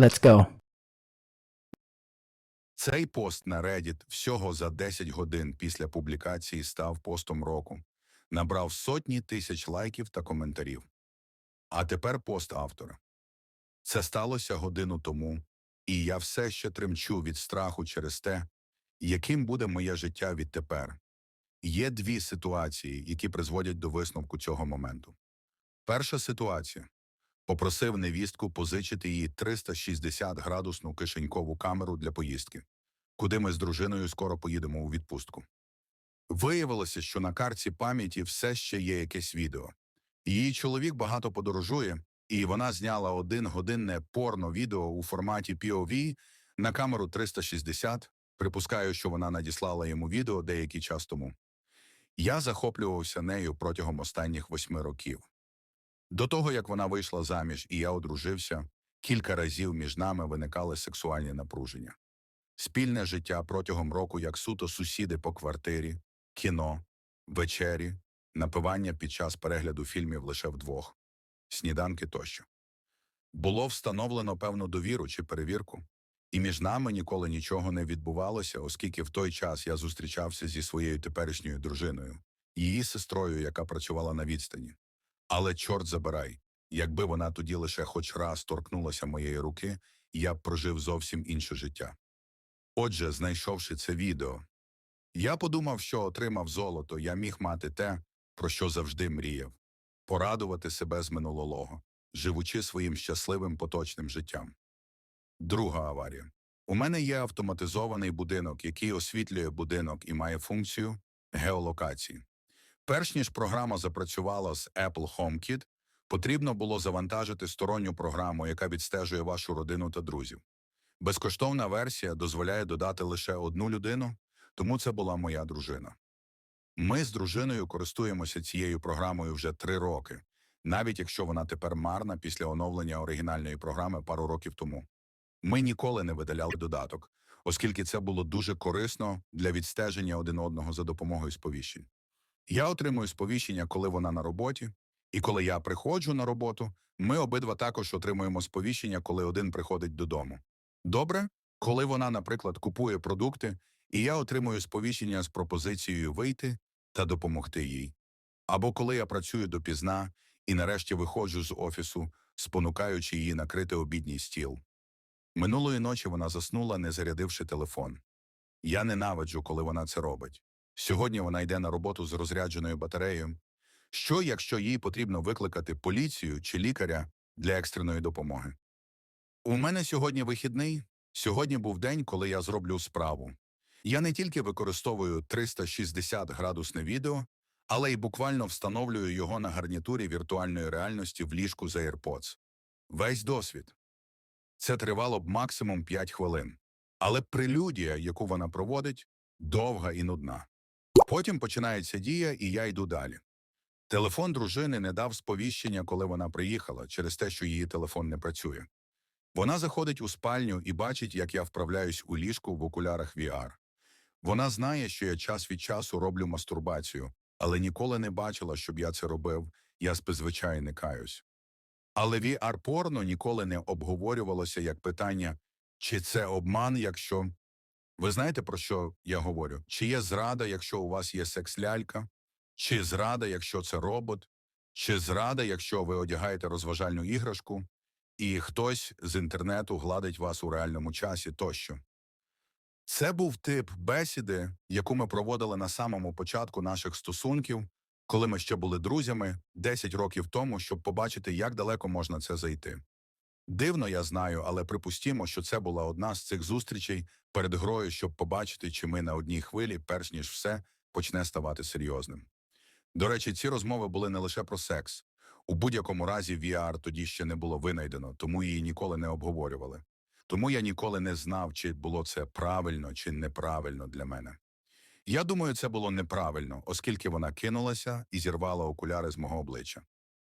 Let's go. Цей пост на Reddit всього за 10 годин після публікації став постом року, набрав сотні тисяч лайків та коментарів. А тепер пост автора. Це сталося годину тому, і я все ще тремчу від страху через те, яким буде моє життя відтепер. Є дві ситуації, які призводять до висновку цього моменту. Перша ситуація попросив невістку позичити їй 360 градусну кишенькову камеру для поїздки, куди ми з дружиною скоро поїдемо у відпустку. Виявилося, що на карті пам'яті все ще є якесь відео. Її чоловік багато подорожує, і вона зняла один годинне порно-відео у форматі POV на камеру 360. Припускаю, що вона надіслала йому відео деякий час тому. Я захоплювався нею протягом останніх восьми років. До того, як вона вийшла заміж і я одружився, кілька разів між нами виникали сексуальні напруження. Спільне життя протягом року, як суто сусіди по квартирі, кіно, вечері, напивання під час перегляду фільмів лише вдвох, сніданки тощо. Було встановлено певну довіру чи перевірку, і між нами ніколи нічого не відбувалося, оскільки в той час я зустрічався зі своєю теперішньою дружиною, її сестрою, яка працювала на відстані. Але чорт забирай, якби вона тоді лише хоч раз торкнулася моєї руки, я б прожив зовсім інше життя. Отже, знайшовши це відео, я подумав, що отримав золото, я міг мати те, про що завжди мріяв порадувати себе з минулого, живучи своїм щасливим поточним життям. Друга аварія. У мене є автоматизований будинок, який освітлює будинок і має функцію геолокації. Перш ніж програма запрацювала з Apple HomeKit, потрібно було завантажити сторонню програму, яка відстежує вашу родину та друзів. Безкоштовна версія дозволяє додати лише одну людину, тому це була моя дружина. Ми з дружиною користуємося цією програмою вже три роки, навіть якщо вона тепер марна після оновлення оригінальної програми пару років тому. Ми ніколи не видаляли додаток, оскільки це було дуже корисно для відстеження один одного за допомогою сповіщень. Я отримую сповіщення, коли вона на роботі, і коли я приходжу на роботу, ми обидва також отримуємо сповіщення, коли один приходить додому. Добре, коли вона, наприклад, купує продукти, і я отримую сповіщення з пропозицією вийти та допомогти їй. Або коли я працюю допізна і нарешті виходжу з офісу, спонукаючи її накрити обідній стіл. Минулої ночі вона заснула, не зарядивши телефон. Я ненавиджу, коли вона це робить. Сьогодні вона йде на роботу з розрядженою батареєю. Що, якщо їй потрібно викликати поліцію чи лікаря для екстреної допомоги? У мене сьогодні вихідний. Сьогодні був день, коли я зроблю справу. Я не тільки використовую 360 градусне відео, але й буквально встановлюю його на гарнітурі віртуальної реальності в ліжку за AirPods. Весь досвід. Це тривало б максимум 5 хвилин. Але прелюдія, яку вона проводить, довга і нудна. Потім починається дія, і я йду далі. Телефон дружини не дав сповіщення, коли вона приїхала, через те, що її телефон не працює. Вона заходить у спальню і бачить, як я вправляюсь у ліжку в окулярах VR. Вона знає, що я час від часу роблю мастурбацію, але ніколи не бачила, щоб я це робив, я спезвичай не каюсь. Але VR-порно ніколи не обговорювалося як питання, чи це обман, якщо. Ви знаєте, про що я говорю? Чи є зрада, якщо у вас є секс-лялька? Чи зрада, якщо це робот? Чи зрада, якщо ви одягаєте розважальну іграшку, і хтось з інтернету гладить вас у реальному часі тощо? Це був тип бесіди, яку ми проводили на самому початку наших стосунків, коли ми ще були друзями 10 років тому, щоб побачити, як далеко можна це зайти. Дивно, я знаю, але припустімо, що це була одна з цих зустрічей перед грою, щоб побачити, чи ми на одній хвилі, перш ніж все почне ставати серйозним. До речі, ці розмови були не лише про секс. У будь-якому разі VR тоді ще не було винайдено, тому її ніколи не обговорювали. Тому я ніколи не знав, чи було це правильно чи неправильно для мене. Я думаю, це було неправильно, оскільки вона кинулася і зірвала окуляри з мого обличчя.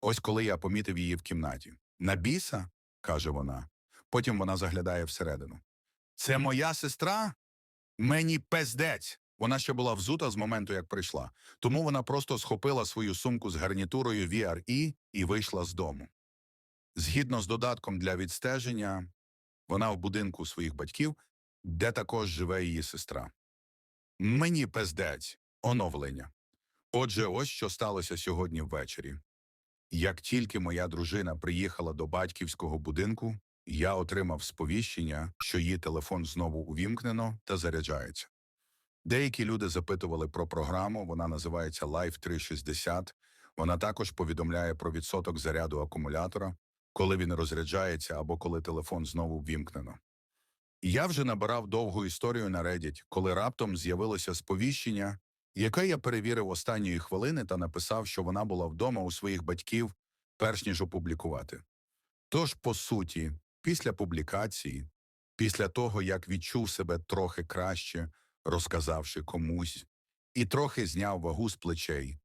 Ось коли я помітив її в кімнаті. На біса? Каже вона. Потім вона заглядає всередину. Це моя сестра? Мені пездець. Вона ще була взута з моменту, як прийшла. Тому вона просто схопила свою сумку з гарнітурою VRE і вийшла з дому. Згідно з додатком для відстеження, Вона в будинку своїх батьків, де також живе її сестра. Мені пиздець, оновлення. Отже, ось що сталося сьогодні ввечері. Як тільки моя дружина приїхала до батьківського будинку, я отримав сповіщення, що її телефон знову увімкнено та заряджається. Деякі люди запитували про програму, вона називається Life 360. Вона також повідомляє про відсоток заряду акумулятора, коли він розряджається або коли телефон знову ввімкнено. Я вже набирав довгу історію на Reddit, коли раптом з'явилося сповіщення, яке я перевірив останньої хвилини та написав, що вона була вдома у своїх батьків, перш ніж опублікувати. Тож, по суті, після публікації, після того, як відчув себе трохи краще, розказавши комусь, і трохи зняв вагу з плечей,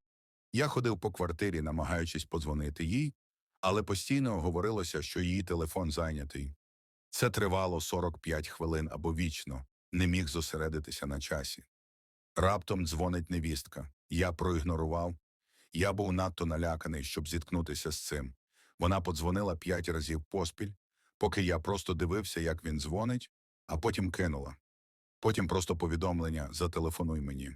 я ходив по квартирі, намагаючись подзвонити їй, але постійно говорилося, що її телефон зайнятий. Це тривало 45 хвилин або вічно, не міг зосередитися на часі. Раптом дзвонить невістка. Я проігнорував. Я був надто наляканий, щоб зіткнутися з цим. Вона подзвонила п'ять разів поспіль, поки я просто дивився, як він дзвонить, а потім кинула. Потім просто повідомлення «Зателефонуй мені».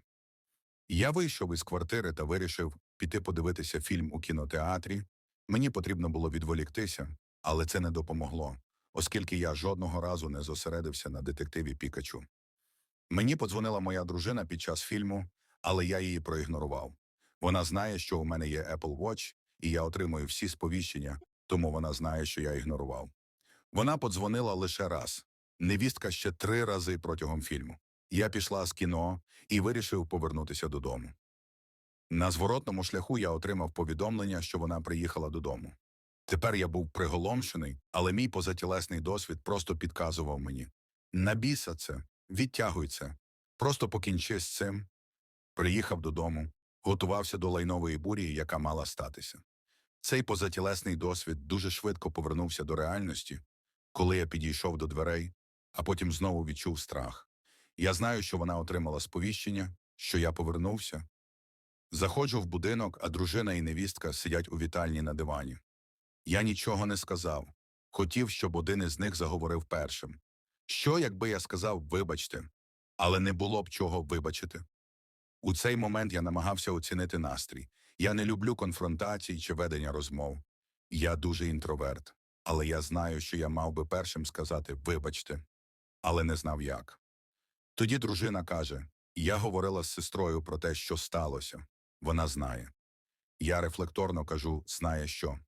Я вийшов із квартири та вирішив піти подивитися фільм у кінотеатрі. Мені потрібно було відволіктися, але це не допомогло, оскільки я жодного разу не зосередився на детективі Пікачу. Мені подзвонила моя дружина під час фільму, але я її проігнорував. Вона знає, що у мене є Apple Watch, і я отримую всі сповіщення, тому вона знає, що я ігнорував. Вона подзвонила лише раз. Невістка ще три рази протягом фільму. Я пішла з кіно і вирішив повернутися додому. На зворотному шляху я отримав повідомлення, що вона приїхала додому. Тепер я був приголомшений, але мій позатілесний досвід просто підказував мені. На біса це, відтягуй це, просто покінчи з цим. Приїхав додому, готувався до лайнової бурі, яка мала статися. Цей позатілесний досвід дуже швидко повернувся до реальності, коли я підійшов до дверей, а потім знову відчув страх. Я знаю, що вона отримала сповіщення, що я повернувся. Заходжу в будинок, а дружина і невістка сидять у вітальні на дивані. Я нічого не сказав. Хотів, щоб один із них заговорив першим. Що, якби я сказав вибачте, але не було б чого вибачити. У цей момент я намагався оцінити настрій. Я не люблю конфронтацій чи ведення розмов. Я дуже інтроверт, але я знаю, що я мав би першим сказати вибачте, але не знав як. Тоді дружина каже: Я говорила з сестрою про те, що сталося. Вона знає. Я рефлекторно кажу, знає що.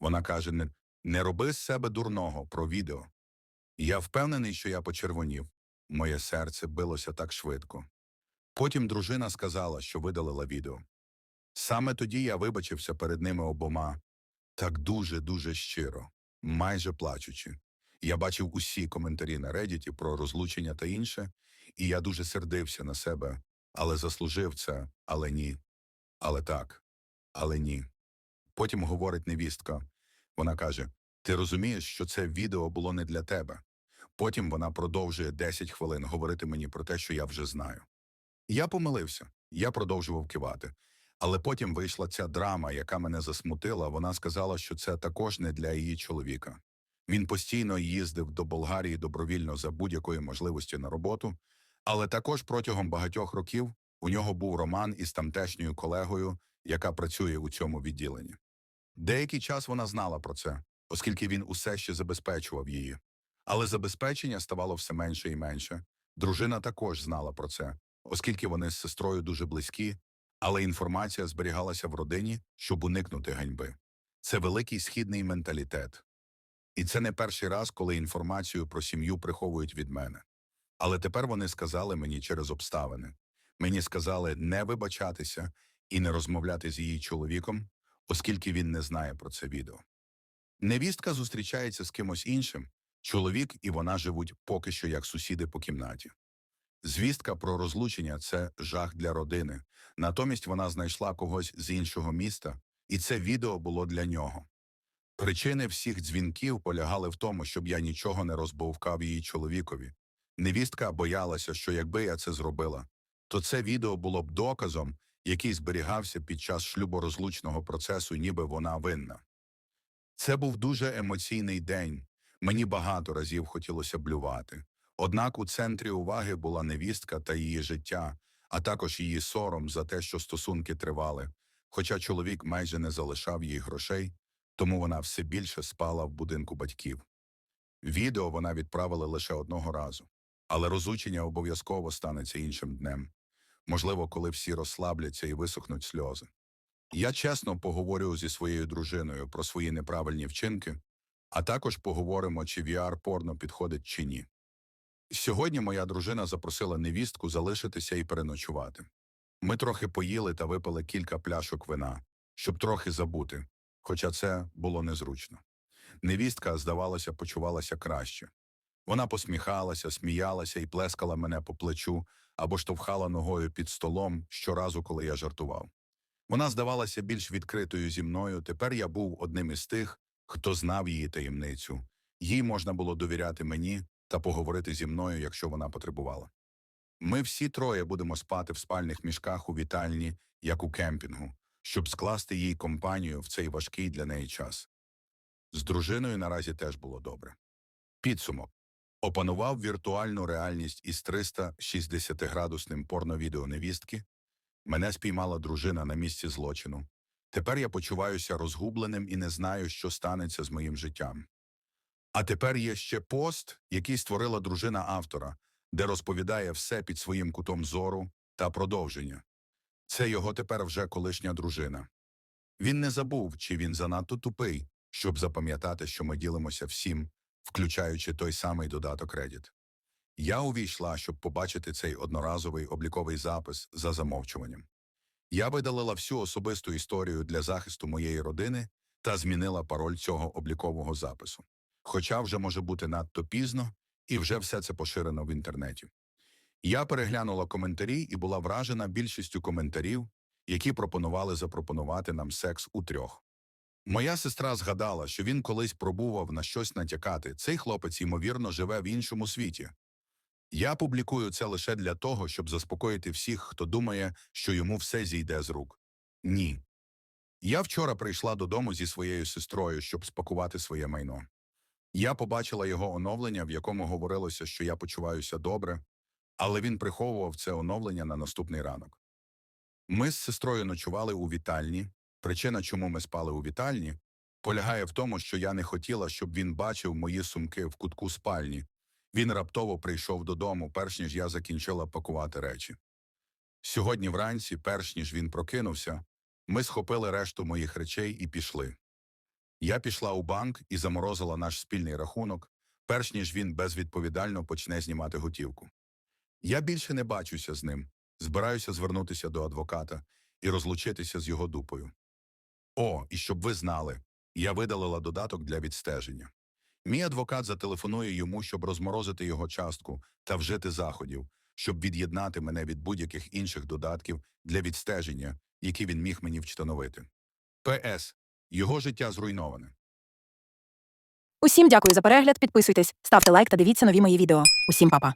Вона каже: не, не роби з себе дурного про відео. Я впевнений, що я почервонів. Моє серце билося так швидко. Потім дружина сказала, що видалила відео. Саме тоді я вибачився перед ними обома, так дуже-дуже щиро, майже плачучи. Я бачив усі коментарі на Reddit про розлучення та інше, і я дуже сердився на себе, але заслужив це, але ні. Але так, але ні. Потім говорить невістка. Вона каже: Ти розумієш, що це відео було не для тебе. Потім вона продовжує 10 хвилин говорити мені про те, що я вже знаю. Я помилився, я продовжував кивати. Але потім вийшла ця драма, яка мене засмутила. Вона сказала, що це також не для її чоловіка. Він постійно їздив до Болгарії добровільно за будь-якої можливості на роботу, але також протягом багатьох років у нього був роман із тамтешньою колегою, яка працює у цьому відділенні. Деякий час вона знала про це, оскільки він усе ще забезпечував її. Але забезпечення ставало все менше і менше. Дружина також знала про це, оскільки вони з сестрою дуже близькі, але інформація зберігалася в родині, щоб уникнути ганьби. Це великий східний менталітет. І це не перший раз, коли інформацію про сім'ю приховують від мене. Але тепер вони сказали мені через обставини. Мені сказали не вибачатися і не розмовляти з її чоловіком, оскільки він не знає про це відео. Невістка зустрічається з кимось іншим, чоловік і вона живуть поки що як сусіди по кімнаті. Звістка про розлучення це жах для родини. Натомість вона знайшла когось з іншого міста, і це відео було для нього. Причини всіх дзвінків полягали в тому, щоб я нічого не розбовкав її чоловікові. Невістка боялася, що якби я це зробила, то це відео було б доказом, який зберігався під час шлюборозлучного процесу, ніби вона винна. Це був дуже емоційний день. Мені багато разів хотілося блювати. Однак у центрі уваги була невістка та її життя, а також її сором за те, що стосунки тривали. Хоча чоловік майже не залишав їй грошей, тому вона все більше спала в будинку батьків. Відео вона відправила лише одного разу, але розучення обов'язково станеться іншим днем. Можливо, коли всі розслабляться і висохнуть сльози. Я чесно поговорю зі своєю дружиною про свої неправильні вчинки, а також поговоримо, чи VR-порно підходить чи ні. Сьогодні моя дружина запросила невістку залишитися і переночувати. Ми трохи поїли та випили кілька пляшок вина, щоб трохи забути, хоча це було незручно. Невістка, здавалося, почувалася краще. Вона посміхалася, сміялася і плескала мене по плечу або штовхала ногою під столом щоразу, коли я жартував. Вона здавалася більш відкритою зі мною. Тепер я був одним із тих, хто знав її таємницю. Їй можна було довіряти мені та поговорити зі мною, якщо вона потребувала. Ми всі троє будемо спати в спальних мішках у вітальні, як у кемпінгу, щоб скласти їй компанію в цей важкий для неї час. З дружиною наразі теж було добре. Підсумок. Опанував віртуальну реальність із 360-градусним порновідео невістки. Мене спіймала дружина на місці злочину. Тепер я почуваюся розгубленим і не знаю, що станеться з моїм життям. А тепер є ще пост, який створила дружина автора, де розповідає все під своїм кутом зору та продовження. Це його тепер вже колишня дружина. Він не забув, чи він занадто тупий, щоб запам'ятати, що ми ділимося всім, включаючи той самий додаток Reddit. Я увійшла, щоб побачити цей одноразовий обліковий запис за замовчуванням. Я видалила всю особисту історію для захисту моєї родини та змінила пароль цього облікового запису. Хоча вже може бути надто пізно, і вже все це поширено в інтернеті. Я переглянула коментарі і була вражена більшістю коментарів, які пропонували запропонувати нам секс у трьох. Моя сестра згадала, що він колись пробував на щось натякати. Цей хлопець, ймовірно, живе в іншому світі. Я публікую це лише для того, щоб заспокоїти всіх, хто думає, що йому все зійде з рук. Ні. Я вчора прийшла додому зі своєю сестрою, щоб спакувати своє майно. Я побачила його оновлення, в якому говорилося, що я почуваюся добре, але він приховував це оновлення на наступний ранок. Ми з сестрою ночували у вітальні. Причина, чому ми спали у вітальні, полягає в тому, що я не хотіла, щоб він бачив мої сумки в кутку спальні. Він раптово прийшов додому, перш ніж я закінчила пакувати речі. Сьогодні вранці, перш ніж він прокинувся, ми схопили решту моїх речей і пішли. Я пішла у банк і заморозила наш спільний рахунок, перш ніж він безвідповідально почне знімати готівку. Я більше не бачуся з ним, збираюся звернутися до адвоката і розлучитися з його дупою. О, і щоб ви знали, я видалила додаток для відстеження. Мій адвокат зателефонує йому, щоб розморозити його частку та вжити заходів, щоб від'єднати мене від будь-яких інших додатків для відстеження, які він міг мені встановити. П.С. Його життя зруйноване. Усім дякую за перегляд. Підписуйтесь, ставте лайк та дивіться нові мої відео. Усім па-па.